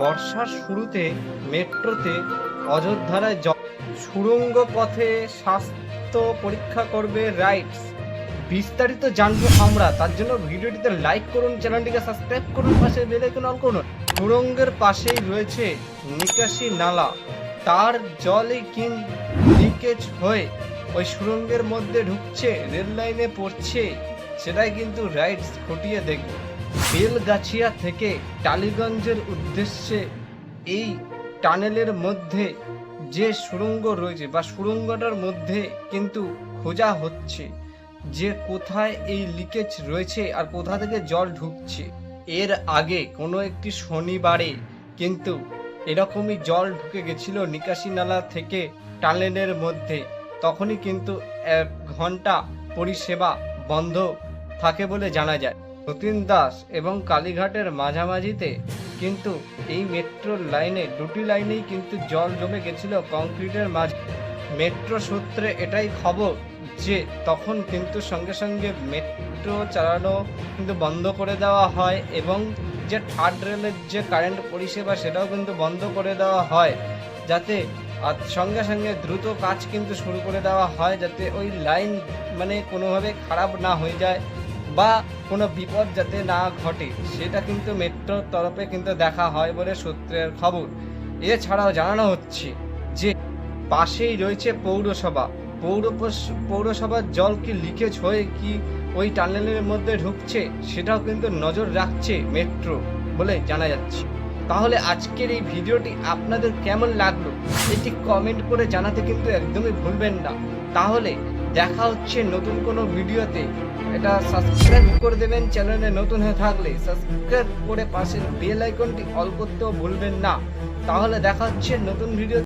বর্ষার শুরুতে মেট্রোতে অযোধ্যায় সুড়ঙ্গ পথে স্বাস্থ্য পরীক্ষা করবে রাইটস বিস্তারিত জানব আমরা। তার জন্য ভিডিওটিতে লাইক করুন, চ্যানেলটিকে সাবস্ক্রাইব করুন, পাশে বেল আইকন অন করুন। সুড়ঙ্গের পাশেই রয়েছে নিকাশি নালা। তার জলে কিন লিকেজ হয়ে ওই সুড়ঙ্গের মধ্যে ঢুকছে, রেল লাইনে পড়ছে। সেটাই কিন্তু রাইটস খতিয়ে দেখবে। বেলগাছিয়া থেকে টালিগঞ্জের উদ্দেশ্যে এই টানেলের মধ্যে যে সুড়ঙ্গ রয়েছে বা সুড়ঙ্গটার মধ্যে কিন্তু খোঁজা হচ্ছে যে কোথায় এই লিকেজ রয়েছে আর কোথা থেকে জল ঢুকছে। এর আগে কোনো একটি শনিবারে কিন্তু এরকমই জল ঢুকে গেছিল নিকাশি নালা থেকে টানেলের মধ্যে। তখনই কিন্তু এক ঘণ্টা পরিষেবা বন্ধ থাকে বলে জানা যায়। যতীন দাস এবং কালীঘাটের মাঝামাঝিতে কিন্তু এই মেট্রোর লাইনে দুটি লাইনেই কিন্তু জল জমে গেছিল কংক্রিটের মাঝে। মেট্রো সূত্রে এটাই খবর যে, তখন কিন্তু সঙ্গে সঙ্গে মেট্রো চালানো কিন্তু বন্ধ করে দেওয়া হয় এবং যে থার্ড রেলের যে কারেন্ট পরিষেবা সেটাও কিন্তু বন্ধ করে দেওয়া হয়। যাতে আর সঙ্গে সঙ্গে দ্রুত কাজ কিন্তু শুরু করে দেওয়া হয় যাতে ওই লাইন মানে কোনোভাবে খারাপ না হয়ে যায়। বা কোনো বিপদ যাতে না ঘটে, সেটা কিন্তু মেট্রোর তরফে কিন্তু দেখা হয় বলে সূত্রের খবর। এছাড়াও জানানো হচ্ছে যে, পাশেই রয়েছে পৌরসভা। পৌর পৌরসভার জল কি লিকেজ হয়ে কি ওই টানেলের মধ্যে ঢুকছে, সেটাও কিন্তু নজর রাখছে মেট্রো বলে জানা যাচ্ছে। তাহলে আজকের এই ভিডিওটি আপনাদের কেমন লাগল? এটি কমেন্ট করে জানাতে কিন্তু একদমই ভুলবেন না। তাহলে দেখা হচ্ছে নতুন কোনো ভিডিওতে। এটা সাবস্ক্রাইব করে দেবেন চ্যানেলে নতুন হয়ে থাকলে। সাবস্ক্রাইব করে পাশের বেল আইকনটি অল করতেও ভুলবেন না। তাহলে দেখা হচ্ছে নতুন ভিডিও